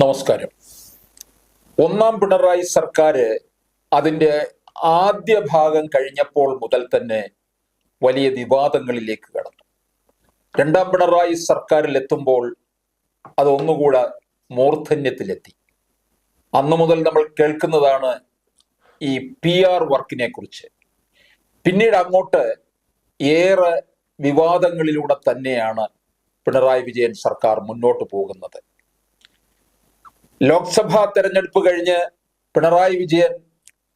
നമസ്കാരം. ഒന്നാം പിണറായി സർക്കാർ അതിന്റെ ആദ്യ ഭാഗം കഴിഞ്ഞപ്പോൾ മുതൽ തന്നെ വലിയ വിവാദങ്ങളിലേക്ക് കടന്നു. രണ്ടാം പിണറായി സർക്കാരിൽ എത്തുമ്പോൾ അത് ഒന്നുകൂടെ മൂർധന്യത്തിലെത്തി. അന്നു മുതൽ നമ്മൾ കേൾക്കുന്നതാണ് ഈ പി ആർ വർക്കിനെ കുറിച്ച് പിന്നീട് അങ്ങോട്ട് ഏറെ വിവാദങ്ങളിലൂടെ തന്നെയാണ് പിണറായി വിജയൻ സർക്കാർ മുന്നോട്ട് പോകുന്നത്. ലോക്സഭാ തെരഞ്ഞെടുപ്പ് കഴിഞ്ഞ് പിണറായി വിജയൻ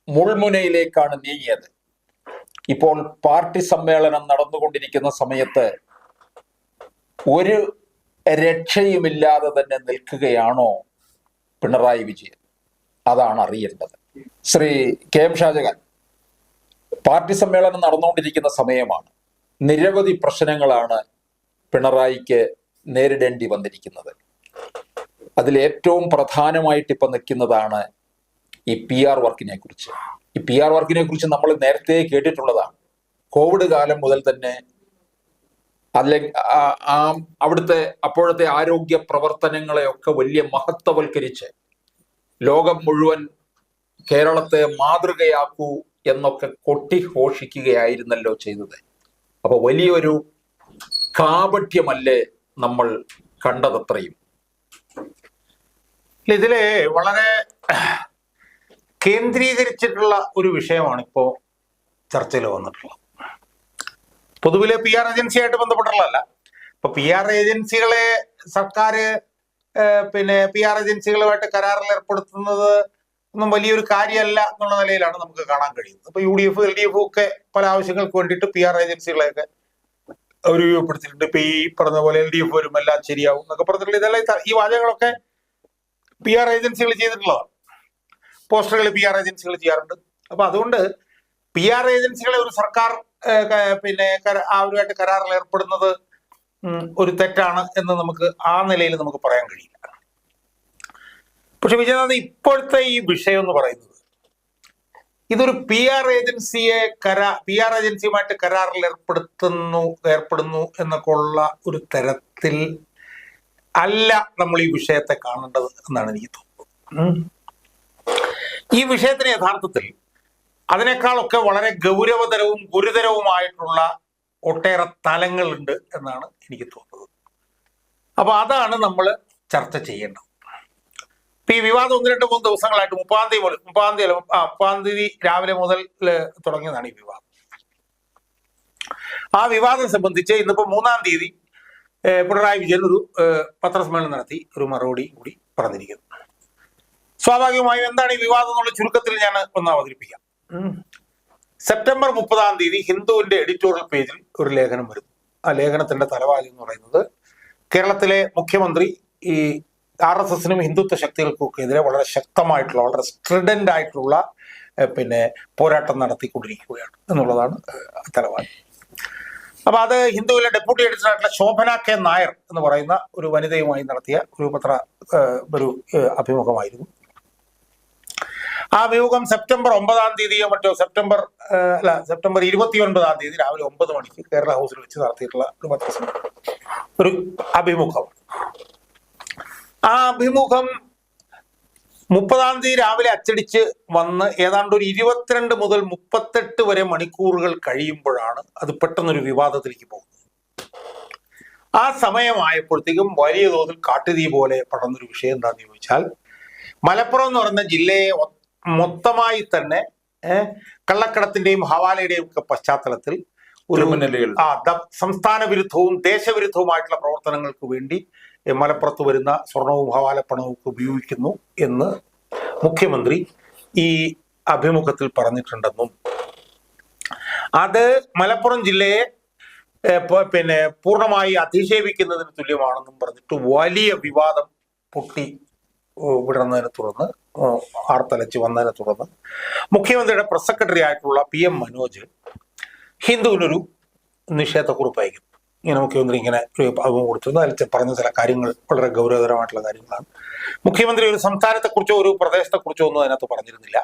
മുൾമുനയിലേക്കാണ് നീങ്ങിയത്. ഇപ്പോൾ പാർട്ടി സമ്മേളനം നടന്നുകൊണ്ടിരിക്കുന്ന സമയത്ത് ഒരു രക്ഷയുമില്ലാതെ തന്നെ നിൽക്കുകയാണോ പിണറായി വിജയൻ? അതാണ് അറിയേണ്ടത്. Shri K M Shajahan party സമ്മേളനം നടന്നുകൊണ്ടിരിക്കുന്ന സമയമാണ്. നിരവധി പ്രശ്നങ്ങളാണ് പിണറായിക്ക് നേരിടേണ്ടി വന്നിരിക്കുന്നത്. അതിൽ ഏറ്റവും പ്രധാനമായിട്ട് ഇപ്പൊ നിൽക്കുന്നതാണ് ഈ പി ആർ വർക്കിനെ കുറിച്ച്. ഈ പി ആർ വർക്കിനെ കുറിച്ച് നമ്മൾ നേരത്തെ കേട്ടിട്ടുള്ളതാണ്. കോവിഡ് കാലം മുതൽ തന്നെ അല്ലെ ആ- അവിടുത്തെ അപ്പോഴത്തെ ആരോഗ്യ പ്രവർത്തനങ്ങളെയൊക്കെ വലിയ മഹത്വവൽക്കരിച്ച് ലോകം മുഴുവൻ കേരളത്തെ മാതൃകയാക്കൂ എന്നൊക്കെ കൊട്ടിഘോഷിക്കുകയായിരുന്നല്ലോ ചെയ്തത്. അപ്പൊ വലിയൊരു കാപഠ്യമല്ലേ നമ്മൾ കണ്ടതത്രയും. ഇതിൽ വളരെ കേന്ദ്രീകരിച്ചിട്ടുള്ള ഒരു വിഷയമാണ് ഇപ്പോ ചർച്ചയിൽ വന്നിട്ടുള്ളത്. പൊതുവിലെ പി ആർ ഏജൻസിയായിട്ട് ബന്ധപ്പെട്ടുള്ളതല്ല. ഇപ്പൊ പി ആർ ഏജൻസികളെ സർക്കാർ പിന്നെ പി ആർ ഏജൻസികളുമായിട്ട് കരാറിൽ ഏർപ്പെടുത്തുന്നത് ഒന്നും വലിയൊരു കാര്യമല്ല എന്നുള്ള നിലയിലാണ് നമുക്ക് കാണാൻ കഴിയുന്നത്. ഇപ്പൊ U D F L D F ഒക്കെ പല ആവശ്യങ്ങൾക്ക് വേണ്ടിയിട്ട് പി ആർ ഏജൻസികളെയൊക്കെ രൂപപ്പെടുത്തിയിട്ടുണ്ട് ഇപ്പൊ ഈ പറഞ്ഞ പോലെ എൽ ഡി എഫ് വരും എല്ലാം ശരിയാവും എന്നൊക്കെ പറഞ്ഞിട്ടുള്ള ഇതെല്ലാം ഈ വാചകങ്ങളൊക്കെ പി ആർ ഏജൻസികൾ ചെയ്തിട്ടുള്ളതാണ് പോസ്റ്ററുകൾ പി ആർ ഏജൻസികൾ ചെയ്യാറുണ്ട്. അപ്പൊ അതുകൊണ്ട് പി ആർ ഏജൻസികളെ ഒരു സർക്കാർ പിന്നെ അവരുമായിട്ട് കരാറിൽ ഏർപ്പെടുന്നത് ഒരു തെറ്റാണ് എന്ന് നമുക്ക് ആ നിലയിൽ നമുക്ക് പറയാൻ കഴിയില്ല. പക്ഷെ വിജയനാഥ് ഇപ്പോഴത്തെ ഈ വിഷയം എന്ന് പറയുന്നത് ഇതൊരു പി ആർ ഏജൻസിയെ കരാ പി ആർ ഏജൻസിയുമായിട്ട് കരാറിൽ ഏർപ്പെടുത്തുന്നു ഏർപ്പെടുന്നു എന്നൊക്കെ ഉള്ള ഒരു തരത്തിൽ അല്ല നമ്മൾ ഈ വിഷയത്തെ കാണേണ്ടത് എന്നാണ് എനിക്ക് തോന്നുന്നത്. ഈ വിഷയത്തിന് യഥാർത്ഥത്തിൽ അതിനേക്കാളൊക്കെ വളരെ ഗൗരവതരവും ഗുരുതരവുമായിട്ടുള്ള ഒട്ടേറെ തലങ്ങളുണ്ട് എന്നാണ് എനിക്ക് തോന്നുന്നത്. അപ്പോൾ അതാണ് നമ്മൾ ചർച്ച ചെയ്യേണ്ടത്. ഇപ്പൊ ഈ വിവാദം ഒന്ന് രണ്ട് മൂന്ന് ദിവസങ്ങളായിട്ട് മുപ്പാം തീയതി മുതൽ മുപ്പാം തീയതി ആ മുപ്പാം തീയതി രാവിലെ മുതൽ തുടങ്ങിയതാണ് ഈ വിവാദം. ആ വിവാദം സംബന്ധിച്ച് ഇന്നിപ്പോ മൂന്നാം തീയതി പിണറായി വിജയൻ ഒരു പത്രസമ്മേളനം നടത്തി. ഒരു മറുപടി കൂടി പറഞ്ഞിരിക്കുന്നു. സ്വാഭാവികമായും എന്താണ് ഈ വിവാദം എന്നുള്ള ചുരുക്കത്തിൽ ഞാൻ ഒന്ന് അവതരിപ്പിക്കാം. സെപ്റ്റംബർ മുപ്പതാം തീയതി ഹിന്ദുവിന്റെ എഡിറ്റോറിയൽ പേജിൽ ഒരു ലേഖനം വരുന്നു. ആ ലേഖനത്തിന്റെ തലവാചകം എന്ന് പറയുന്നത് കേരളത്തിലെ മുഖ്യമന്ത്രി ഈ ആർ എസ് എസിനും ഹിന്ദുത്വ ശക്തികൾക്കും ഒക്കെ എതിരെ വളരെ ശക്തമായിട്ടുള്ള വളരെ സ്ട്രിഡന്റ് ആയിട്ടുള്ള പിന്നെ പോരാട്ടം നടത്തിക്കൊണ്ടിരിക്കുകയാണ് എന്നുള്ളതാണ് തലവാചി അപ്പൊ അത് ഹിന്ദുവിലെ ഡെപ്യൂട്ടി എഡിറ്റർ ആയിട്ടുള്ള ശോഭന കെ നായർ എന്ന് പറയുന്ന ഒരു വനിതയുമായി നടത്തിയ ഒരു പത്ര ഒരു അഭിമുഖമായിരുന്നു. ആ അഭിമുഖം സെപ്റ്റംബർ ഒമ്പതാം തീയതിയോ മറ്റോ സെപ്റ്റംബർ അല്ല സെപ്റ്റംബർ ഇരുപത്തി ഒൻപതാം തീയതി രാവിലെ ഒമ്പത് മണിക്ക് കേരള ഹൗസിൽ വെച്ച് നടത്തിയിട്ടുള്ള ഒരു പത്രസമ്മേളനം ഒരു അഭിമുഖം. ആ അഭിമുഖം മുപ്പതാം തീയതി രാവിലെ അച്ചടിച്ച് വന്ന് ഏതാണ്ട് ഒരു ഇരുപത്തിരണ്ട് മുതൽ മുപ്പത്തെട്ട് വരെ മണിക്കൂറുകൾ കഴിയുമ്പോഴാണ് അത് പെട്ടെന്നൊരു വിവാദത്തിലേക്ക് പോകുന്നത്. ആ സമയമായപ്പോഴത്തേക്കും വലിയ തോതിൽ കാട്ടുതീ പോലെ പടർന്നൊരു വിഷയം എന്താണെന്ന് ചോദിച്ചാൽ മലപ്പുറം എന്ന് പറയുന്ന ജില്ലയെ മൊത്തമായി തന്നെ കള്ളക്കടത്തിന്റെയും ഹവാലയുടെയും ഒക്കെ പശ്ചാത്തലത്തിൽ ആ സംസ്ഥാന വിരുദ്ധവും ദേശവിരുദ്ധവുമായിട്ടുള്ള പ്രവർത്തനങ്ങൾക്ക് വേണ്ടി മലപ്പുറത്ത് വരുന്ന സ്വർണവും ഹവാലപ്പണവും ഒക്കെ ഉപയോഗിക്കുന്നു എന്ന് മുഖ്യമന്ത്രി ഈ അഭിമുഖത്തിൽ പറഞ്ഞിട്ടുണ്ടെന്നും. അത് മലപ്പുറം ജില്ലയെ പിന്നെ പൂർണമായി അധിക്ഷേപിക്കുന്നതിന് തുല്യമാണെന്നും പറഞ്ഞിട്ട് വലിയ വിവാദം പൊട്ടി വിടുന്നതിനെ തുടർന്ന് ആർത്തലച്ച് വന്നതിനെ തുടർന്ന് മുഖ്യമന്ത്രിയുടെ പ്രസ് സെക്രട്ടറി ആയിട്ടുള്ള പി എം മനോജ് ഹിന്ദുവിനൊരു നിഷേധക്കുറിപ്പ് അയക്കും ഇങ്ങനെ മുഖ്യമന്ത്രി ഇങ്ങനെ ഒരു അഭിമുഖം കൊടുത്തിരുന്നു. അതിൽ പറഞ്ഞ ചില കാര്യങ്ങൾ വളരെ ഗൗരവതരമായിട്ടുള്ള കാര്യങ്ങളാണ്. മുഖ്യമന്ത്രി ഒരു സംസ്ഥാനത്തെക്കുറിച്ചോ ഒരു പ്രദേശത്തെക്കുറിച്ചോ ഒന്നും അതിനകത്ത് പറഞ്ഞിരുന്നില്ല.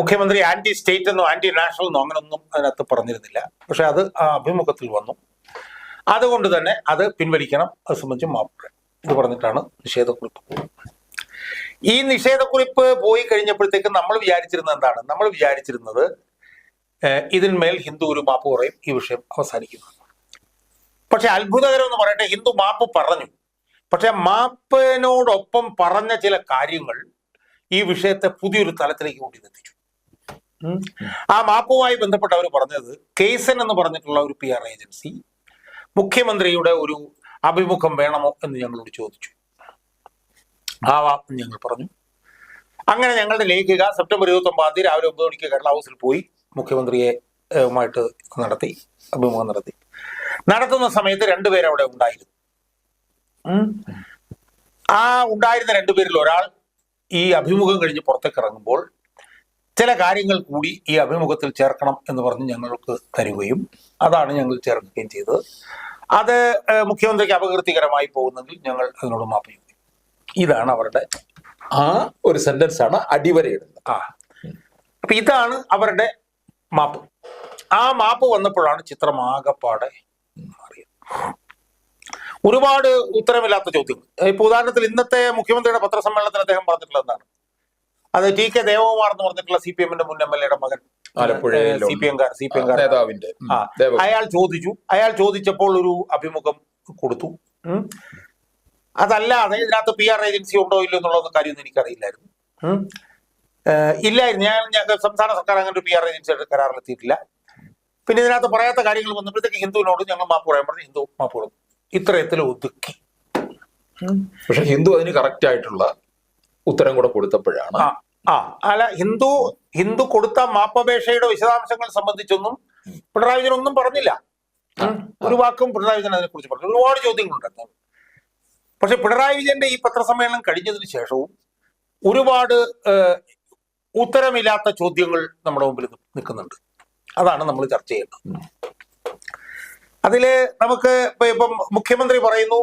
മുഖ്യമന്ത്രി ആന്റി സ്റ്റേറ്റ് എന്നോ ആന്റി നാഷണൽ എന്നോ അങ്ങനൊന്നും അതിനകത്ത് പറഞ്ഞിരുന്നില്ല. പക്ഷെ അത് ആ അഭിമുഖത്തിൽ വന്നു. അതുകൊണ്ട് തന്നെ അത് പിൻവലിക്കണം. അത് സംബന്ധിച്ച് മാപ്പ് ഇത് പറഞ്ഞിട്ടാണ് നിഷേധക്കുറിപ്പ് ഈ നിഷേധക്കുറിപ്പ് പോയി കഴിഞ്ഞപ്പോഴത്തേക്ക് നമ്മൾ വിചാരിച്ചിരുന്നത് എന്താണ്? നമ്മൾ വിചാരിച്ചിരുന്നത് ഇതിന്മേൽ ഹിന്ദു ഒരു മാപ്പ് പറയും ഈ വിഷയം അവസാനിക്കുന്നു. പക്ഷെ അത്ഭുതകരം എന്ന് പറയട്ടെ ഹിന്ദു മാപ്പ് പറഞ്ഞു. പക്ഷെ മാപ്പിനോടൊപ്പം പറഞ്ഞ ചില കാര്യങ്ങൾ ഈ വിഷയത്തെ പുതിയൊരു തലത്തിലേക്ക് കൂടി എത്തിച്ചു ആ മാപ്പുമായി ബന്ധപ്പെട്ട് അവർ പറഞ്ഞത് കേസൻ എന്ന് പറഞ്ഞിട്ടുള്ള ഒരു പി ആർ ഏജൻസി മുഖ്യമന്ത്രിയുടെ ഒരു അഭിമുഖം വേണമോ എന്ന് ഞങ്ങളോട് ചോദിച്ചു. ആവാം ഞങ്ങൾ പറഞ്ഞു. അങ്ങനെ ഞങ്ങളുടെ ലേഖിക സെപ്റ്റംബർ ഇരുപത്തി ഒമ്പതാം തീയതി രാവിലെ ഒമ്പത് മണിക്ക് കേരള ഹൗസിൽ പോയി. മുഖ്യമന്ത്രിയെ മായിട്ട് നടത്തി അഭിമുഖം നടത്തി. നടത്തുന്ന സമയത്ത് രണ്ടുപേരും അവിടെ ഉണ്ടായിരുന്നു. ആ ഉണ്ടായിരുന്ന രണ്ടുപേരിൽ ഒരാൾ ഈ അഭിമുഖം കഴിഞ്ഞ് പുറത്തേക്ക് ഇറങ്ങുമ്പോൾ ചില കാര്യങ്ങൾ കൂടി ഈ അഭിമുഖത്തിൽ ചേർക്കണം എന്ന് പറഞ്ഞ് ഞങ്ങൾക്ക് തരികയും അതാണ് ഞങ്ങൾ ചേർക്കുകയും ചെയ്തത്. അത് മുഖ്യമന്ത്രിക്ക് അപകീർത്തികരമായി പോകുന്നെങ്കിൽ ഞങ്ങൾ അതിനോട് മാപ്പ് ചെയ്യും ഇതാണ് അവരുടെ ആ ഒരു സെന്റൻസ് ആണ് അടിവരയിടുന്നത്. ആ. അപ്പൊ ഇതാണ് അവരുടെ മാപ്പ്. ആ മാപ്പ് വന്നപ്പോഴാണ് ചിത്രം ആകപ്പാടെ മാറിയത്. ഒരുപാട് ഉത്തരമില്ലാത്ത ചോദ്യങ്ങൾ. ഇപ്പൊ ഉദാഹരണത്തിൽ ഇന്നത്തെ മുഖ്യമന്ത്രിയുടെ പത്രസമ്മേളനത്തിൽ അദ്ദേഹം പറഞ്ഞിട്ടുള്ളത് എന്താണ്? അത് ടി കെ ദേവകുമാർ എന്ന് പറഞ്ഞിട്ടുള്ള സി പി എമ്മിന്റെ മുൻ എം എൽ എയുടെ മകൻ C P M C P M നേതാവിന്റെ ഉം, ആ ദേവ- അയാൾ ചോദിച്ചു. അയാൾ ചോദിച്ചപ്പോൾ ഒരു അഭിമുഖം കൊടുത്തു. അതല്ലാതെ ഇതിനകത്ത് പി ആർ ഏജൻസി ഉണ്ടോ ഇല്ലോ എന്നുള്ള കാര്യമൊന്നും എനിക്കറിയില്ലായിരുന്നു. ഇല്ലായിരുന്നു. ഞാൻ ഞങ്ങൾ സംസ്ഥാന സർക്കാർ അങ്ങനെ ഒരു പി ആർ ഏജൻസിയുടെ കരാറിലെത്തിയിട്ടില്ല. പിന്നെ ഇതിനകത്ത് പറയാത്ത കാര്യങ്ങൾ വന്നപ്പോഴത്തേക്ക് ഹിന്ദുവിനോട് ഞങ്ങൾ മാപ്പ് പറയാൻ പറഞ്ഞു. ഹിന്ദു മാപ്പ് കൊടുക്കും ഇത്രയത്തിൽ ഒതുക്കി. പക്ഷെ ഹിന്ദു അതിന് കറക്റ്റ് ആയിട്ടുള്ള ഉത്തരം കൂടെ കൊടുത്തപ്പോഴാണ് ആ ആ അല്ല ഹിന്ദു ഹിന്ദു കൊടുത്ത മാപ്പപേക്ഷയുടെ വിശദാംശങ്ങൾ സംബന്ധിച്ചൊന്നും പിണറായി വിജയൻ ഒന്നും പറഞ്ഞില്ല. ഒരു വാക്കും പിണറായി വിജയൻ അതിനെ കുറിച്ച് പറഞ്ഞു ഒരുപാട് ചോദ്യങ്ങളുണ്ട് പക്ഷെ പിണറായി വിജയന്റെ ഈ പത്രസമ്മേളനം കഴിഞ്ഞതിന് ശേഷവും ഒരുപാട് ഉത്തരമില്ലാത്ത ചോദ്യങ്ങൾ നമ്മുടെ മുമ്പിൽ നിൽക്കുന്നുണ്ട്. അതാണ് നമ്മൾ ചർച്ച ചെയ്യുന്നത് അതിൽ നമുക്ക് ഇപ്പൊ ഇപ്പം മുഖ്യമന്ത്രി പറയുന്നു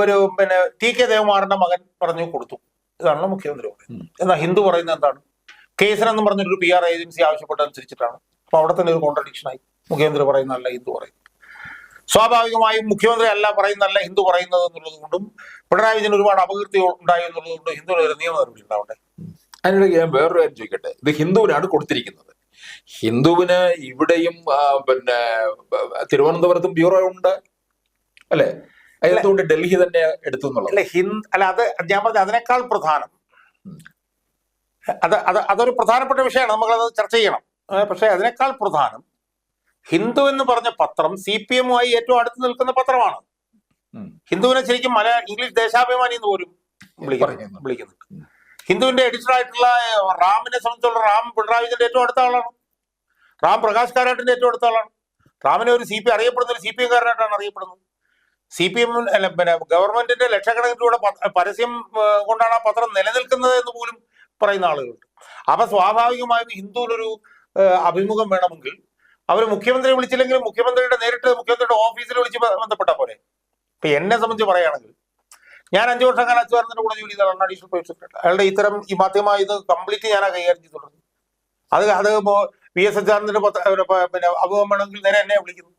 ഒരു പിന്നെ ടി കെ ദേവകുമാറിന്റെ മകൻ പറഞ്ഞു കൊടുത്തു. ഇതാണല്ലോ മുഖ്യമന്ത്രി പറയുന്നത്. എന്നാൽ ഹിന്ദു പറയുന്നത് എന്താണ്? കേസനെന്ന് പറഞ്ഞൊരു പി ആർ ഏജൻസി ആവശ്യപ്പെട്ടനുസരിച്ചിട്ടാണ് അപ്പൊ അവിടെ തന്നെ ഒരു കോൺട്രഡിക്ഷൻ ആയി മുഖ്യമന്ത്രി പറയുന്നതല്ല ഹിന്ദു പറയുന്നു. സ്വാഭാവികമായും മുഖ്യമന്ത്രി അല്ല പറയുന്നതല്ല ഹിന്ദു പറയുന്നത് എന്നുള്ളത് കൊണ്ടും പിണറായി വിജയൻ ഒരുപാട് അപകീർത്തി ഉണ്ടായി എന്നുള്ളത് കൊണ്ടും ഹിന്ദുവിന് ഒരു നിയമ നടപടി ഉണ്ടാവട്ടെ അതിനിടയ്ക്ക് ഞാൻ വേറൊരു കാര്യം ചോദിക്കട്ടെ? ഇത് ഹിന്ദുവിനാണ് കൊടുത്തിരിക്കുന്നത്. ഹിന്ദുവിന് ഇവിടെയും പിന്നെ തിരുവനന്തപുരത്തും ബ്യൂറോ ഉണ്ട് അല്ലെ? അതുകൊണ്ട് ഡൽഹി തന്നെ എടുത്തു എന്നുള്ളത് അല്ല ഹിന്ദ് അല്ല അത് ഞാൻ പറഞ്ഞ അതിനേക്കാൾ പ്രധാനം. അത് അത് അതൊരു പ്രധാനപ്പെട്ട വിഷയമാണ്. നമ്മളത് ചർച്ച ചെയ്യണം. പക്ഷേ അതിനേക്കാൾ പ്രധാനം ഹിന്ദു എന്ന് പറഞ്ഞ പത്രം സി പി എമ്മുമായി ഏറ്റവും അടുത്ത് നിൽക്കുന്ന പത്രമാണ്. ഹിന്ദുവിനെ ശരിക്കും മലയാള ഇംഗ്ലീഷ് ദേശാഭിമാനി എന്ന് പോലും. വിളിക്കുന്നുണ്ട്. ഹിന്ദുവിന്റെ എഡിറ്റർ ആയിട്ടുള്ള റാമിനെ സംബന്ധിച്ചുള്ള റാം പിണറായി വിജയന്റെ ഏറ്റവും അടുത്ത ആളാണ്. റാം പ്രകാശ് കാരാട്ടിന്റെ ഏറ്റവും അടുത്ത ആളാണ്. റാമിനെ ഒരു സി പി അറിയപ്പെടുന്ന ഒരു സി പി എംകാരനായിട്ടാണ് അറിയപ്പെടുന്നത്. സി പി എം പിന്നെ ഗവൺമെന്റിന്റെ ലക്ഷക്കണക്കിന് രൂപയുടെ പരസ്യം കൊണ്ടാണ് ആ പത്രം നിലനിൽക്കുന്നത് എന്ന് പോലും പറയുന്ന ആളുകളുണ്ട്. അപ്പൊ സ്വാഭാവികമായും ഹിന്ദുവിനൊരു അഭിമുഖം വേണമെങ്കിൽ അവർ മുഖ്യമന്ത്രിയെ വിളിച്ചില്ലെങ്കിലും മുഖ്യമന്ത്രിയുടെ നേരിട്ട് മുഖ്യമന്ത്രിയുടെ ഓഫീസിൽ വിളിച്ച് ബന്ധപ്പെട്ട പോലെ ഇപ്പൊ എന്നെ സംബന്ധിച്ച് പറയുകയാണെങ്കിൽ ഞാൻ അഞ്ചു വർഷം വർഷക്കാലം അച്ചുവാരത്തിന്റെ കൂടെ ജോലി ചെയ്തതാണ്. അഡീഷണൽ പ്രൈവറ്റ് സെക്രട്ടറി അയാളുടെ ഇത്തരം ഈ മാധ്യമമായ ഇത് കംപ്ലീറ്റ് ഞാൻ കൈകാര്യം ചെയ്തിട്ടുള്ളത് അത് അത് പി എസ് അച്ചാറിന്റെ പിന്നെ അഭിമുഖം വേണമെങ്കിൽ നേരെ എന്നെ വിളിക്കുന്നു.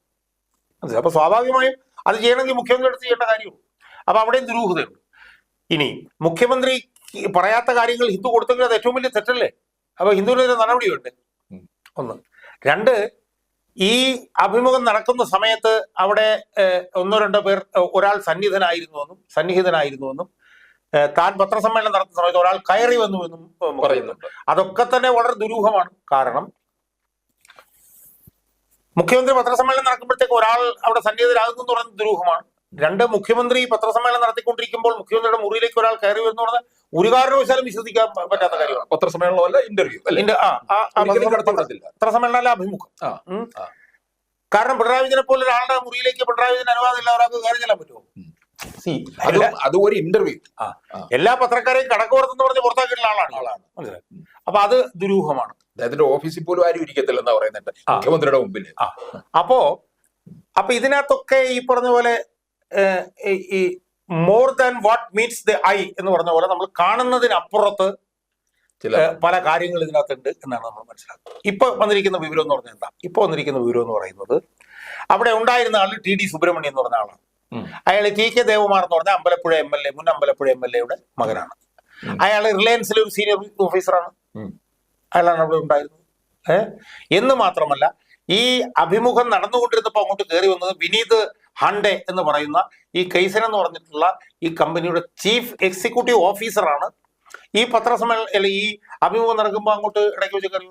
മനസ്സിലായോ? അപ്പൊ സ്വാഭാവികമായും അത് ചെയ്യണമെങ്കിൽ മുഖ്യമന്ത്രി അടുത്ത് ചെയ്യേണ്ട കാര്യമുള്ളൂ. അപ്പൊ അവിടെയും ദുരൂഹതയുണ്ട്. ഇനി മുഖ്യമന്ത്രി പറയാത്ത കാര്യങ്ങൾ ഹിന്ദു കൊടുത്തെങ്കിൽ അത് ഏറ്റവും വലിയ തെറ്റല്ലേ? അപ്പൊ ഹിന്ദുവിനെതിരെ നടപടിയുണ്ട്. ഒന്ന്. രണ്ട് ഈ അഭിമുഖം നടക്കുന്ന സമയത്ത് അവിടെ ഒന്നോ രണ്ടോ പേർ ഒരാൾ സന്നിധനായിരുന്നുവെന്നും സന്നിഹിതനായിരുന്നുവെന്നും ഏഹ്, താൻ പത്രസമ്മേളനം നടത്തുന്ന സമയത്ത് ഒരാൾ കയറി വന്നു എന്നും പറയുന്നുണ്ട്. അതൊക്കെ തന്നെ വളരെ ദുരൂഹമാണ്. കാരണം മുഖ്യമന്ത്രി പത്രസമ്മേളനം നടക്കുമ്പോഴത്തേക്ക് ഒരാൾ അവിടെ സന്നിഹിതരാകുന്നു എന്ന് പറയുന്നത് ദുരൂഹമാണ്. രണ്ട് മുഖ്യമന്ത്രി പത്രസമ്മേളനം നടത്തിക്കൊണ്ടിരിക്കുമ്പോൾ മുഖ്യമന്ത്രിയുടെ മുറിയിലേക്ക് ഒരാൾ കയറി വരുന്നു പറഞ്ഞാൽ ഒരു കാരണവശാലും വിശ്വസിക്കാൻ പറ്റാത്ത കാര്യമാണ്. പത്രസമ്മേളനമല്ല ഇന്റർവ്യൂ പത്രസമ്മേളനമല്ല അഭിമുഖം. കാരണം പിണറായി വിജയനെ പോലെ ഒരാളുടെ മുറിയിലേക്ക് പിണറായി വിജയൻ അനുവാദം ഇല്ല ഒരാൾക്ക് കയറി ചെല്ലാൻ പറ്റുമോ? അത് ഒരു ഇന്റർവ്യൂ. എല്ലാ പത്രക്കാരെയും കടക്ക് പുറത്തെന്ന് പറഞ്ഞ് പുറത്താക്കിയിട്ടുള്ള ആളാണ് ആളാണ്. മനസ്സിലായി? അപ്പൊ അത് ദുരൂഹമാണ്. അദ്ദേഹത്തിന്റെ ഓഫീസിൽ പോലും ആരും ഇരിക്കത്തില്ലെന്നാ പറയുന്നുണ്ട്. മുഖ്യമന്ത്രിയുടെ മുമ്പിൽ. അപ്പോ അപ്പൊ ഇതിനകത്തൊക്കെ ഈ പറഞ്ഞ പോലെ ഈ more than what meets the eye എന്ന് പറഞ്ഞ പോലെ നമ്മൾ കാണുന്നതിനപ്പുറത്ത് ചില പല കാര്യങ്ങൾ ഇതിനകത്തുണ്ട് എന്നാണ് നമ്മൾ മനസ്സിലാക്കുന്നത് ഇപ്പൊ വന്നിരിക്കുന്ന വിവരം എന്ന് പറഞ്ഞാൽ എന്താ ഇപ്പൊ വന്നിരിക്കുന്ന വിവരം എന്ന് പറയുന്നത് അവിടെ ഉണ്ടായിരുന്ന ആൾ ടി ഡി സുബ്രഹ്മണ്യം എന്ന് പറഞ്ഞ ആളാണ്. അയാൾ ടി കെ ദേവകുമാർ എന്ന് പറഞ്ഞ അമ്പലപ്പുഴ എം എൽ എ മുൻ അമ്പലപ്പുഴ എം എൽ എയുടെ മകനാണ്. അയാൾ റിലയൻസിലെ ഒരു സീനിയർ ഓഫീസറാണ്. അയാളാണ് അവിടെ ഉണ്ടായിരുന്നത് ഏഹ് എന്ന് മാത്രമല്ല ഈ അഭിമുഖം നടന്നുകൊണ്ടിരുന്നപ്പോൾ അങ്ങോട്ട് കയറി വന്നത് വിനീത് ഹണ്ടെ എന്ന് പറയുന്ന ഈ കൈസൻ എന്ന് പറഞ്ഞിട്ടുള്ള ഈ കമ്പനിയുടെ ചീഫ് എക്സിക്യൂട്ടീവ് ഓഫീസറാണ് ഈ പത്രസമ്മേളനം അല്ലെ ഈ അഭിമുഖം നടക്കുമ്പോൾ അങ്ങോട്ട് ഇടയ്ക്ക് വെച്ച് കയറി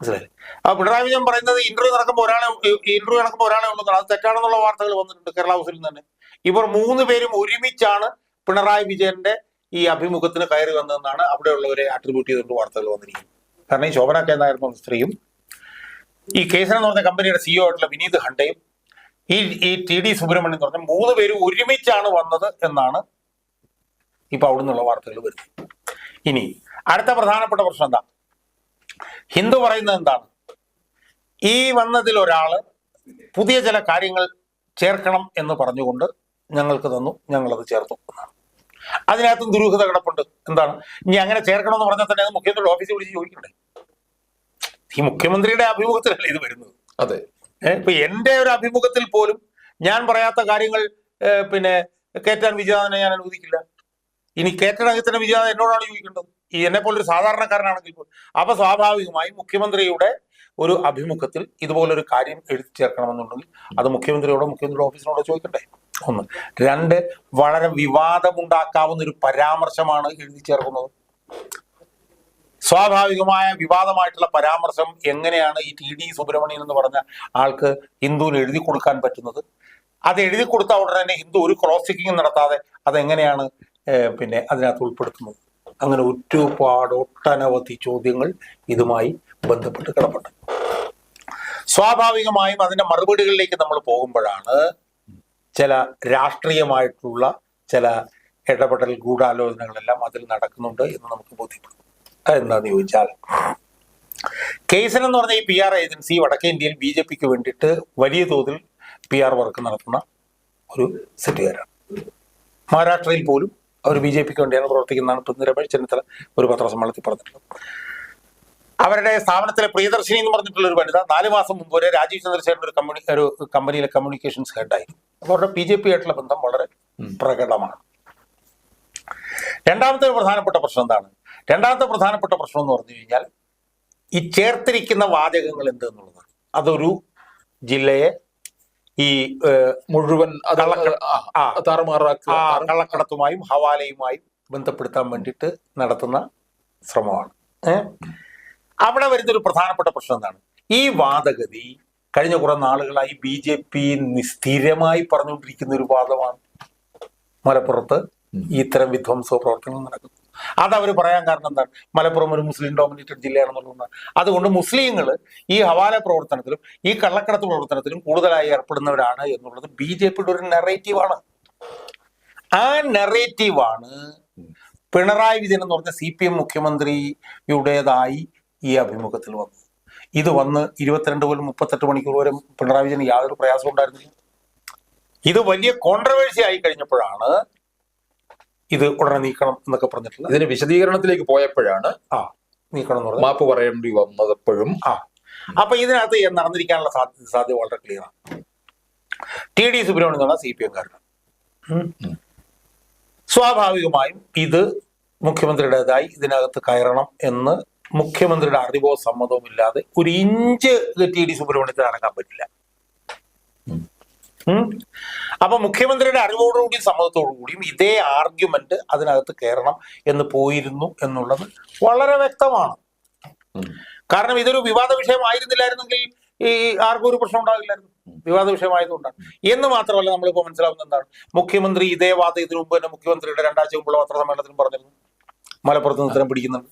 മനസ്സിലായി അപ്പൊ പിണറായി വിജയൻ പറയുന്നത് ഇന്റർവ്യൂ നടക്കുമ്പോൾ ഒരാളെ ഇന്റർവ്യൂ നടക്കുമ്പോൾ ഒരാളെ ഉള്ളതാണ് അത് തെറ്റാണെന്നുള്ള വാർത്തകൾ വന്നിട്ടുണ്ട് കേരള ഹൗസിൽ തന്നെ. ഇവർ മൂന്ന് പേരും ഒരുമിച്ചാണ് പിണറായി വിജയന്റെ ഈ അഭിമുഖത്തിന് കയറി വന്നതെന്നാണ് അവിടെയുള്ളവരെ അട്രിബ്യൂട്ട് ചെയ്തുകൊണ്ട് വാർത്തകൾ വന്നിരിക്കുന്നത്. കാരണം ഈ ശോഭന കേന്ദ്രമായിരുന്നു സ്ത്രീയും ഈ കേസൻ പറഞ്ഞ കമ്പനിയുടെ സിഇഒ ആയിട്ടുള്ള വിനീത് ഹണ്ടയും ഈ ഈ ടി ഡി സുബ്രഹ്മണ്യം എന്ന് പറഞ്ഞ മൂന്ന് പേര് ഒരുമിച്ചാണ് വന്നത് എന്നാണ് ഇപ്പൊ അവിടെ നിന്നുള്ള വാർത്തകൾ വരുന്നത്. ഇനി അടുത്ത പ്രധാനപ്പെട്ട പ്രശ്നം എന്താ? ഹിന്ദു പറയുന്നത് എന്താണ്? ഈ വന്നതിൽ ഒരാൾ പുതിയ ചില കാര്യങ്ങൾ ചേർക്കണം എന്ന് പറഞ്ഞുകൊണ്ട് ഞങ്ങൾക്ക് തന്നു ഞങ്ങളത് ചേർത്തു. എന്നാണ് അതിനകത്തും ദുരൂഹത കിടപ്പുണ്ട്. എന്താണ്? ഇനി അങ്ങനെ ചേർക്കണം എന്ന് പറഞ്ഞാൽ തന്നെ അത് മുഖ്യമന്ത്രിയുടെ ഓഫീസിൽ വിളിച്ച് ചോദിക്കണ്ടേ? ഈ മുഖ്യമന്ത്രിയുടെ അഭിമുഖത്തിലല്ലേ ഇത് വരുന്നത്? അതെ. ഇപ്പൊ എന്റെ ഒരു അഭിമുഖത്തിൽ പോലും ഞാൻ പറയാത്ത കാര്യങ്ങൾ പിന്നെ കേറ്റാൻ വിജയാദനെ ഞാൻ അനുവദിക്കില്ല. ഇനി തന്നെ വിജയനാഥൻ എന്നോടാണ് ചോദിക്കേണ്ടത്. ഈ എന്നെ പോലൊരു സാധാരണക്കാരനാണെങ്കിൽ പോലും. അപ്പൊ സ്വാഭാവികമായും മുഖ്യമന്ത്രിയുടെ ഒരു അഭിമുഖത്തിൽ ഇതുപോലൊരു കാര്യം എഴുതി ചേർക്കണമെന്നുണ്ടെങ്കിൽ അത് മുഖ്യമന്ത്രിയോടോ മുഖ്യമന്ത്രിയുടെ ഓഫീസിനോടോ ചോദിക്കട്ടെ ഒന്ന്. രണ്ട് വളരെ വിവാദമുണ്ടാക്കാവുന്ന ഒരു പരാമർശമാണ് എഴുതി ചേർക്കുന്നത്. സ്വാഭാവികമായ വിവാദമായിട്ടുള്ള പരാമർശം എങ്ങനെയാണ് ഈ ടി ഡി സുബ്രഹ്മണ്യൻ എന്ന് പറഞ്ഞ ആൾക്ക് ഹിന്ദുവിന് എഴുതി കൊടുക്കാൻ പറ്റുന്നത്? അത് എഴുതി കൊടുത്ത ഉടനെ തന്നെ ഹിന്ദു ഒരു ക്രോസ് ചെക്കിങ് നടത്താതെ അതെങ്ങനെയാണ് പിന്നെ അതിനകത്ത് ഉൾപ്പെടുത്തുന്നത്? അങ്ങനെ ഒരുപാട് ഒട്ടനവധി ചോദ്യങ്ങൾ ഇതുമായി ബന്ധപ്പെട്ട് കിടപ്പുണ്ട്. സ്വാഭാവികമായും അതിന്റെ മറുപടികളിലേക്ക് നമ്മൾ പോകുമ്പോഴാണ് ചില രാഷ്ട്രീയമായിട്ടുള്ള ചില ഇടപെടൽ ഗൂഢാലോചനകളെല്ലാം അതിൽ നടക്കുന്നുണ്ട് എന്ന് നമുക്ക് ബോധ്യപ്പെടും. അതെന്താന്ന് ചോദിച്ചാൽ കേസൻ എന്ന് പറഞ്ഞ ഈ പി ആർ ഏജൻസി വടക്കേ ഇന്ത്യയിൽ ബി ജെ പിക്ക് വേണ്ടിയിട്ട് വലിയ തോതിൽ പി ആർ വർക്ക് നടത്തുന്ന ഒരു സെറ്റുകാരാണ്. മഹാരാഷ്ട്രയിൽ പോലും അവർ ബി ജെ പിക്ക് വേണ്ടിയാണ് പ്രവർത്തിക്കുന്നതാണ് ഇപ്പം രമേശ് ചെന്നിത്തല ഒരു പത്രസമ്മേളനത്തിൽ പറഞ്ഞിട്ടുള്ളത്. അവരുടെ സ്ഥാപനത്തിലെ പ്രിയദർശിനി എന്ന് പറഞ്ഞിട്ടുള്ള ഒരു വനിത നാല് മാസം മുമ്പ് വരെ രാജീവ് ചന്ദ്രശേഖരൻ ഒരു കമ്പനി ഒരു കമ്പനിയിലെ കമ്മ്യൂണിക്കേഷൻസ് ഹെഡായിരുന്നു അപ്പോൾ അവരുടെ ബി ജെ പി ആയിട്ടുള്ള ബന്ധം വളരെ പ്രകടമാണ്. രണ്ടാമത്തെ പ്രധാനപ്പെട്ട പ്രശ്നം എന്താണ്? രണ്ടാമത്തെ പ്രധാനപ്പെട്ട പ്രശ്നം എന്ന് പറഞ്ഞു കഴിഞ്ഞാൽ ഈ ചേർത്തിരിക്കുന്ന വാചകങ്ങൾ എന്ത് എന്നുള്ളതാണ്. അതൊരു ജില്ലയെ ഈ മുഴുവൻ. കള്ളക്കടത്തുമായും ഹവാലയുമായും ബന്ധപ്പെടുത്താൻ വേണ്ടിയിട്ട് നടത്തുന്ന ശ്രമമാണ്. അവിടെ അവിടെ വരുന്നൊരു പ്രധാനപ്പെട്ട പ്രശ്നം എന്താണ്? ഈ വാദഗതി കഴിഞ്ഞ കുറെ നാളുകളായി ബി ജെ പി സ്ഥിരമായി പറഞ്ഞുകൊണ്ടിരിക്കുന്ന ഒരു വാദമാണ്. മലപ്പുറത്ത് ഇത്തരം വിധ്വംസ പ്രവർത്തനങ്ങൾ നടക്കുന്നു. അത് അവർ പറയാൻ കാരണം എന്താണ്? മലപ്പുറം ഒരു മുസ്ലിം ഡോമിനേറ്റഡ് ജില്ലയാണെന്നുള്ളതാണ് അതുകൊണ്ട് മുസ്ലിങ്ങൾ ഈ ഹവാല പ്രവർത്തനത്തിലും ഈ കള്ളക്കടത്ത് പ്രവർത്തനത്തിലും കൂടുതലായി ഏർപ്പെടുന്നവരാണ് എന്നുള്ളത് ബി ജെ പിയുടെ ഒരു നെറേറ്റീവാണ് ആ നെറേറ്റീവാണ് പിണറായി വിജയൻ എന്ന് പറഞ്ഞ സി പി എം മുഖ്യമന്ത്രിയുടേതായി ഈ അഭിമുഖത്തിൽ വന്നത്. ഇത് വന്ന് ഇരുപത്തിരണ്ട് പോലും മുപ്പത്തെട്ട് മണിക്കൂർ വരെ പിണറായി വിജയന് യാതൊരു പ്രയാസവും ഉണ്ടായിരുന്നില്ല. ഇത് വലിയ കോൺട്രവേഴ്സി ആയി കഴിഞ്ഞപ്പോഴാണ് ഇത് ഉടനെ നീക്കണം എന്നൊക്കെ പറഞ്ഞിട്ടുള്ള ഇതിന് വിശദീകരണത്തിലേക്ക് പോയപ്പോഴാണ് ആ നീക്കണം എന്ന് പറഞ്ഞു മാപ്പ് പറയേണ്ടി വന്നപ്പോഴും ആ അപ്പൊ ഇതിനകത്ത് നടന്നിരിക്കാനുള്ള സാധ്യത സാധ്യത വളരെ ക്ലിയർ ആണ്. ടി ഡി സുബ്രഹ്മണ്യം എന്ന് പറഞ്ഞാൽ സി പി എംകാരനാണ്. സ്വാഭാവികമായും ഇത് മുഖ്യമന്ത്രിയുടേതായി ഇതിനകത്ത് കയറണം എന്ന് മുഖ്യമന്ത്രിയുടെ അറിവോ സമ്മതവും ഇല്ലാതെ ഒരു ഇഞ്ച് ടി ഡി സുബ്രഹ്മണ്യത്തിന് അടങ്ങാൻ പറ്റില്ല. അപ്പൊ മുഖ്യമന്ത്രിയുടെ അറിവോടുകൂടി സമ്മതത്തോടുകൂടിയും ഇതേ ആർഗ്യുമെന്റ് അതിനകത്ത് കയറണം എന്ന് പോയിരുന്നു എന്നുള്ളത് വളരെ വ്യക്തമാണ്. കാരണം ഇതൊരു വിവാദ വിഷയമായിരുന്നില്ലായിരുന്നെങ്കിൽ ഈ ആർക്കും ഒരു പ്രശ്നം ഉണ്ടാകില്ലായിരുന്നു വിവാദ വിഷയമായതുകൊണ്ടാണ് എന്ന് മാത്രമല്ല നമ്മളിപ്പോൾ മനസ്സിലാവുന്ന എന്താണ്? മുഖ്യമന്ത്രി ഇതേ വാദം ഇതിനു മുമ്പ് തന്നെ മുഖ്യമന്ത്രിയുടെ രണ്ടാഴ്ച മുമ്പുള്ള പത്രസമ്മേളനത്തിലും പറഞ്ഞിരുന്നു. മലപ്പുറത്ത് നിന്ന് ഇത്തരം പിടിക്കുന്നുണ്ട്.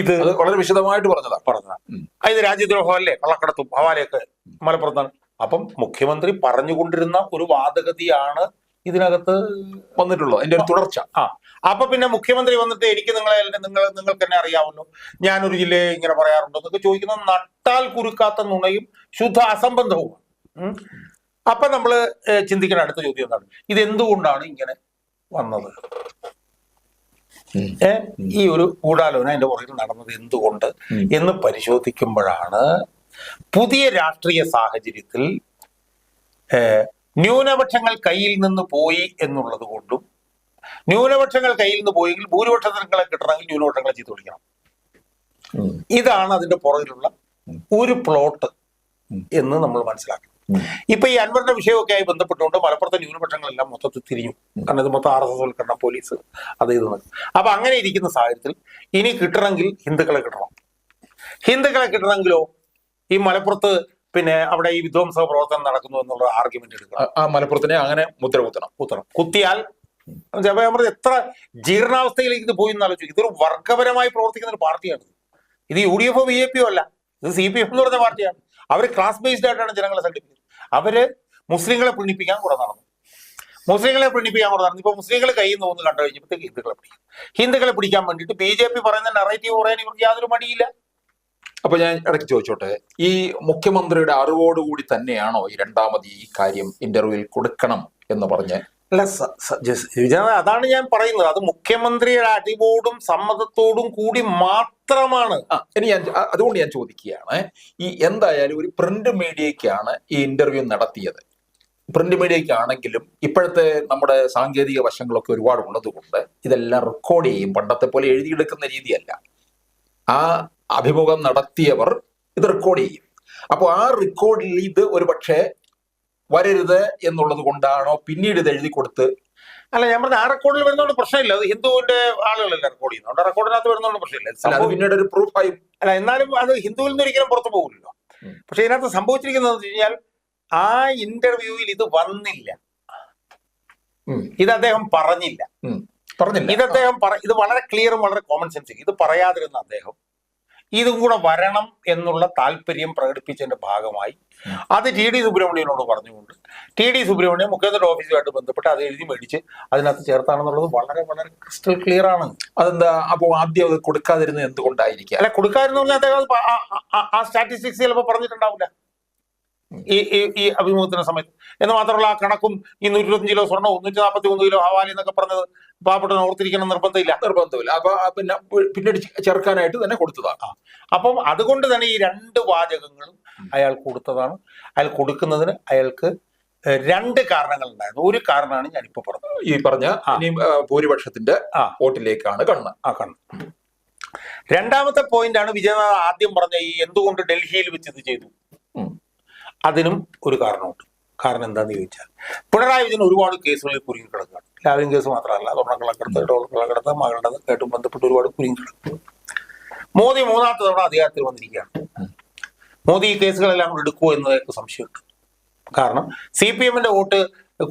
ഇത് വളരെ വിശദമായിട്ട് പറഞ്ഞതാണ് പറഞ്ഞതാണ് അതായത് ഇത് രാജ്യദ്രോഹം അല്ലേ കള്ളക്കടത്തും ഹവാലയൊക്കെ മലപ്പുറത്താണ്. അപ്പം മുഖ്യമന്ത്രി പറഞ്ഞുകൊണ്ടിരുന്ന ഒരു വാദഗതിയാണ് ഇതിനകത്ത് വന്നിട്ടുള്ളത്. അതിന്റെ ഒരു തുടർച്ച. ആ അപ്പൊ പിന്നെ മുഖ്യമന്ത്രി വന്നിട്ട് എനിക്ക് നിങ്ങളെ നിങ്ങൾ നിങ്ങൾക്ക് എന്നെ അറിയാമല്ലോ ഞാനൊരു ജില്ലയെ ഇങ്ങനെ പറയാറുണ്ടോ എന്നൊക്കെ ചോദിക്കുന്നത് നട്ടാൽ കുരുക്കാത്ത നുണയും ശുദ്ധ അസംബന്ധവും. അപ്പൊ നമ്മൾ ചിന്തിക്കുന്ന അടുത്ത ചോദ്യം എന്താണ്? ഇത് എന്തുകൊണ്ടാണ് ഇങ്ങനെ വന്നത്? ഈ ഒരു ഗൂഢാലോചന അതിന്റെ പുറകിൽ നടന്നത് എന്തുകൊണ്ട്. എന്ന് പരിശോധിക്കുമ്പോഴാണ് പുതിയ രാഷ്ട്രീയ സാഹചര്യത്തിൽ ന്യൂനപക്ഷങ്ങൾ കയ്യിൽ നിന്ന് പോയി എന്നുള്ളത് കൊണ്ടും ന്യൂനപക്ഷങ്ങൾ കയ്യിൽ നിന്ന് പോയെങ്കിൽ ഭൂരിപക്ഷ തരങ്ങളെ കിട്ടണമെങ്കിൽ ന്യൂനപക്ഷങ്ങളെ ചീത്ത വിളിക്കണം. ഇതാണ് അതിന്റെ പുറകിലുള്ള ഒരു പ്ലോട്ട് എന്ന് നമ്മൾ മനസ്സിലാക്കണം. ഇപ്പൊ ഈ അൻവറിന്റെ വിഷയമൊക്കെ ആയി ബന്ധപ്പെട്ടുകൊണ്ട് മലപ്പുറത്തെ ന്യൂനപക്ഷങ്ങളെല്ലാം മൊത്തത്തിൽ തിരിഞ്ഞു. കാരണം ഇത് മൊത്തം ആർ എസ് എസ് വൽക്കരണം പോലീസ് അത് ഇത് അപ്പൊ അങ്ങനെ ഇരിക്കുന്ന സാഹചര്യത്തിൽ ഇനി കിട്ടണമെങ്കിൽ ഹിന്ദുക്കളെ കിട്ടണം. ഹിന്ദുക്കളെ കിട്ടണമെങ്കിലോ ഈ മലപ്പുറത്ത് പിന്നെ അവിടെ ഈ വിധ്വംസ പ്രവർത്തനം നടക്കുന്നു എന്നുള്ള ആർഗ്യുമെന്റ് എടുക്കണം. ആ- മലപ്പുറത്തിനെ അങ്ങനെ മുദ്ര കുത്തണം കുത്തണം കുത്തിയാൽ അപ്പൊ എത്ര ജീർണാവസ്ഥയിലേക്ക് ഇത് പോയി എന്നാലോചിക്കും ഇതൊരു വർഗപരമായി പ്രവർത്തിക്കുന്ന ഒരു പാർട്ടിയാണ് ഇത്. യു ഡി എഫോ ബി ജെ പിയോ അല്ല. ഇത് സി പി എഫ് എന്ന് പറഞ്ഞ പാർട്ടിയാണ്. അവർ ക്ലാസ് ബേസ്ഡ് ആയിട്ടാണ് ജനങ്ങളെ സംഘടിപ്പിക്കുന്നത്. അവർ മുസ്ലിങ്ങളെ പ്രീണിപ്പിക്കാൻ കൂടെ നടന്നു. മുസ്ലിങ്ങളെ പ്രീണിപ്പിക്കാൻ കൂടെ നടന്നു. ഇപ്പൊ മുസ്ലിങ്ങൾ കയ്യിൽ നിന്ന് തോന്നുന്നു കണ്ടു കഴിഞ്ഞപ്പോഴത്തേക്ക് ഹിന്ദുക്കളെ പിടിക്കും. ഹിന്ദുക്കളെ പിടിക്കാൻ വേണ്ടിയിട്ട് ബി ജെ പി പറയുന്ന നെറേറ്റീവ് പറയാൻ ഇവർക്ക് യാതൊരു മടിയില്ല. അപ്പൊ ഞാൻ ഇടയ്ക്ക് ചോദിച്ചോട്ടെ ഈ മുഖ്യമന്ത്രിയുടെ അറിവോടുകൂടി തന്നെയാണോ ഈ രണ്ടാമത് ഈ കാര്യം ഇന്റർവ്യൂവിൽ കൊടുക്കണം എന്ന് പറഞ്ഞ്? അല്ല അതാണ് ഞാൻ പറയുന്നത്. അത് മുഖ്യമന്ത്രിയുടെ അടിവോടും സമ്മതത്തോടും കൂടി മാത്രമാണ്. ഇനി ഞാൻ അതുകൊണ്ട് ഞാൻ ചോദിക്കുകയാണ് ഈ എന്തായാലും ഒരു പ്രിന്റ് മീഡിയക്കാണ് ഈ ഇന്റർവ്യൂ നടത്തിയത്. പ്രിന്റ് മീഡിയക്കാണെങ്കിലും ഇപ്പോഴത്തെ നമ്മുടെ സാങ്കേതിക വശങ്ങളൊക്കെ ഒരുപാട് ഉള്ളതുകൊണ്ട് ഇതെല്ലാം റെക്കോർഡ് ചെയ്യും. പണ്ടത്തെ പോലെ എഴുതിയെടുക്കുന്ന രീതിയല്ല. ആ അഭിമുഖം നടത്തിയവർ ഇത് റെക്കോർഡ് ചെയ്യും. അപ്പോൾ ആ റെക്കോർഡിൽ ഇത് ഒരു പക്ഷേ വരരുത് എന്നുള്ളത് കൊണ്ടാണോ പിന്നീട് ഇത് എഴുതി കൊടുത്ത്? അല്ല ഞാൻ പറഞ്ഞ ആ റെക്കോർഡിൽ വരുന്നതുകൊണ്ട് പ്രശ്നമില്ല. അത് ഹിന്ദുവിന്റെ ആളുകളല്ല റെക്കോർഡ് ചെയ്യുന്നുണ്ട് റെക്കോർഡിനകത്ത് വരുന്നതുകൊണ്ട് പ്രശ്നമില്ല. അത് പിന്നീട് ഒരു പ്രൂഫായി അല്ല എന്നാലും അത് ഹിന്ദുവിൽ നിന്ന് ഒരിക്കലും പുറത്തു പോകില്ലല്ലോ. പക്ഷെ ഇതിനകത്ത് സംഭവിച്ചിരിക്കുന്നത് വെച്ച് കഴിഞ്ഞാൽ ആ ഇന്റർവ്യൂവിൽ ഇത് വന്നില്ല. ഇത് അദ്ദേഹം പറഞ്ഞില്ല. പറഞ്ഞില്ല. ഇത് അദ്ദേഹം ഇത് വളരെ ക്ലിയറും വളരെ കോമൺ സെൻസിങ് ഇത് പറയാതിരുന്ന അദ്ദേഹം ഇതും കൂടെ വരണം എന്നുള്ള താല്പര്യം പ്രകടിപ്പിച്ചതിന്റെ ഭാഗമായി. അത് ടി ഡി സുബ്രഹ്മണ്യനോട് പറഞ്ഞുകൊണ്ട് ടി ഡി സുബ്രഹ്മണ്യൻ മുഖ്യമന്ത്രിയുടെ ഓഫീസുമായിട്ട് ബന്ധപ്പെട്ട് അത് എഴുതി മേടിച്ച് അതിനകത്ത് ചേർത്താണെന്നുള്ളത് വളരെ വളരെ ക്രിസ്റ്റൽ ക്ലിയർ ആണ്. അതെന്താ? അപ്പോൾ ആദ്യം അത് കൊടുക്കാതിരുന്നത് എന്തുകൊണ്ടായിരിക്കും? അല്ല കൊടുക്കാതിരുന്നു പറഞ്ഞാൽ അദ്ദേഹം ആ- സ്റ്റാറ്റിസ്റ്റിക്സ് ചിലപ്പോൾ പറഞ്ഞിട്ടുണ്ടാവില്ല. ഈ ഈ ഈ അഭിമുഖത്തിന്റെ സമയത്ത്. എന്ന് മാത്രമല്ല ആ കണക്കും ഈ നൂറ്റി ഇരുപത്തഞ്ച് കിലോ സ്വർണവും നൂറ്റി നാൽപ്പത്തി മൂന്ന് കിലോ ഹവാലി എന്നൊക്കെ പറഞ്ഞത് പാവപ്പെട്ടവൻ ഓർത്തിരിക്കണം നിർബന്ധമില്ല. നിർബന്ധമില്ല. അപ്പൊ പിന്നെ പിന്നീട് ചേർക്കാനായിട്ട് തന്നെ കൊടുത്തതാണ്. അപ്പം അതുകൊണ്ട് തന്നെ ഈ രണ്ട് വാചകങ്ങളും അയാൾ കൊടുത്തതാണ്. അയാൾ കൊടുക്കുന്നതിന് അയാൾക്ക് രണ്ട് കാരണങ്ങൾ ഉണ്ടായിരുന്നു. ഒരു കാരണമാണ് ഞാനിപ്പോ പറഞ്ഞത്. ഈ പറഞ്ഞ. ഭൂരിപക്ഷത്തിന്റെ ആ. വോട്ടിലേക്കാണ് കണ്ണ് ആ കണ്ണ് രണ്ടാമത്തെ പോയിന്റ് ആണ് വിജയനാഥ് ആദ്യം പറഞ്ഞ ഈ എന്തുകൊണ്ട് ഡൽഹിയിൽ വെച്ച് ഇത് ചെയ്തു. അതിനും ഒരു കാരണമുണ്ട്. കാരണം എന്താണെന്ന് ചോദിച്ചാൽ പിണറായി വിജയൻ ഒരുപാട് കേസുകളിൽ കുരുങ്ങി കിടക്കുകയാണ്. ലാവലിൻ കേസ് മാത്രമല്ല സ്വർണക്കള്ളക്കടത്ത് ഡോളക്കള്ളക്കടത്ത് മകളുടെ കേട്ടും ബന്ധപ്പെട്ട് ഒരുപാട് കുരുങ്ങി കിടക്കുന്നു മോദി മൂന്നാമത്തെ തവണ അധികാരത്തിൽ വന്നിരിക്കുകയാണ്. മോദി ഈ കേസുകളെല്ലാം കൂടെ എടുക്കുമോ എന്നതൊക്കെ സംശയമുണ്ട്. കാരണം സി പി എമ്മിന്റെ വോട്ട്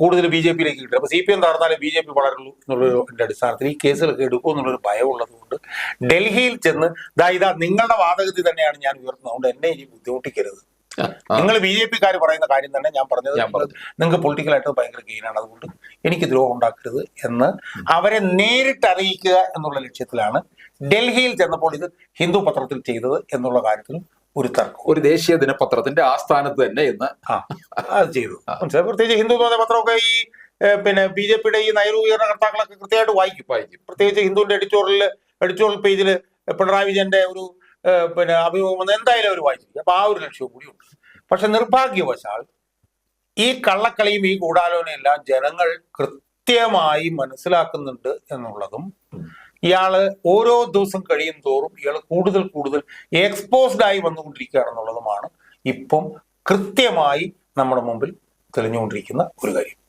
കൂടുതൽ ബി ജെ പിയിലേക്ക് കിട്ടും. അപ്പൊ സി പി എം തകർന്നാലേ ബി ജെ പി വളരുള്ളൂ എന്നുള്ളതിന്റെ അടിസ്ഥാനത്തിൽ ഈ കേസുകളൊക്കെ എടുക്കും എന്നുള്ളൊരു ഭയം ഉള്ളതുകൊണ്ട് ഡൽഹിയിൽ ചെന്ന് ദാ ഇതാ നിങ്ങളുടെ വാദഗതി തന്നെയാണ് ഞാൻ ഉയർത്തുന്നത്. അതുകൊണ്ട് എന്നെ ഇനി ബുദ്ധിമുട്ടിക്കരുത്. നിങ്ങൾ ബി ജെ പിക്കാർ പറയുന്ന കാര്യം തന്നെ ഞാൻ പറഞ്ഞത്. നിങ്ങൾക്ക് പൊളിറ്റിക്കലായിട്ട് ഭയങ്കര ഗെയിനാണ് അതുകൊണ്ട് എനിക്ക് ദ്രോഹം ഉണ്ടാക്കരുത് എന്ന് അവരെ നേരിട്ട് അറിയിക്കുക എന്നുള്ള ലക്ഷ്യത്തിലാണ് ഡൽഹിയിൽ ചെന്നപ്പോൾ ഇത് ഹിന്ദു പത്രത്തിൽ ചെയ്തത് എന്നുള്ള കാര്യത്തിൽ ഒരു തർക്കം. ഒരു ദേശീയ ദിനപത്രത്തിന്റെ ആസ്ഥാനത്ത് തന്നെ ഇന്ന് ആ അത് ചെയ്തു. മനസ്സിലായി? പ്രത്യേകിച്ച് ഹിന്ദു പത്രമൊക്കെ ഈ പിന്നെ ബി ജെ പിയുടെ ഈ നൈരൂപീകരണ കർത്താക്കളൊക്കെ കൃത്യമായിട്ട് വായിക്കും. വായിക്കും. പ്രത്യേകിച്ച് ഹിന്ദുവിന്റെ എഡിറ്റോറിയൽ എഡിറ്റോറിയൽ പേജിൽ പിണറായി വിജയന്റെ ഒരു പിന്നെ അഭിമുഖം എന്തായാലും അവർ വായിച്ചിരിക്കും അപ്പൊ ആ ഒരു ലക്ഷ്യവും ഉണ്ട്. പക്ഷെ നിർഭാഗ്യവശാൽ ഈ കള്ളക്കളിയും ഈ ഗൂഢാലോചനയും എല്ലാം ജനങ്ങൾ കൃത്യമായി മനസ്സിലാക്കുന്നുണ്ട് എന്നുള്ളതും ഇയാൾ ഓരോ ദിവസം കഴിയും തോറും ഇയാൾ കൂടുതൽ കൂടുതൽ എക്സ്പോസ്ഡ് ആയി വന്നുകൊണ്ടിരിക്കുകയാണെന്നുള്ളതുമാണ് ഇപ്പം കൃത്യമായി നമ്മുടെ മുമ്പിൽ തെളിഞ്ഞുകൊണ്ടിരിക്കുന്ന ഒരു കാര്യം.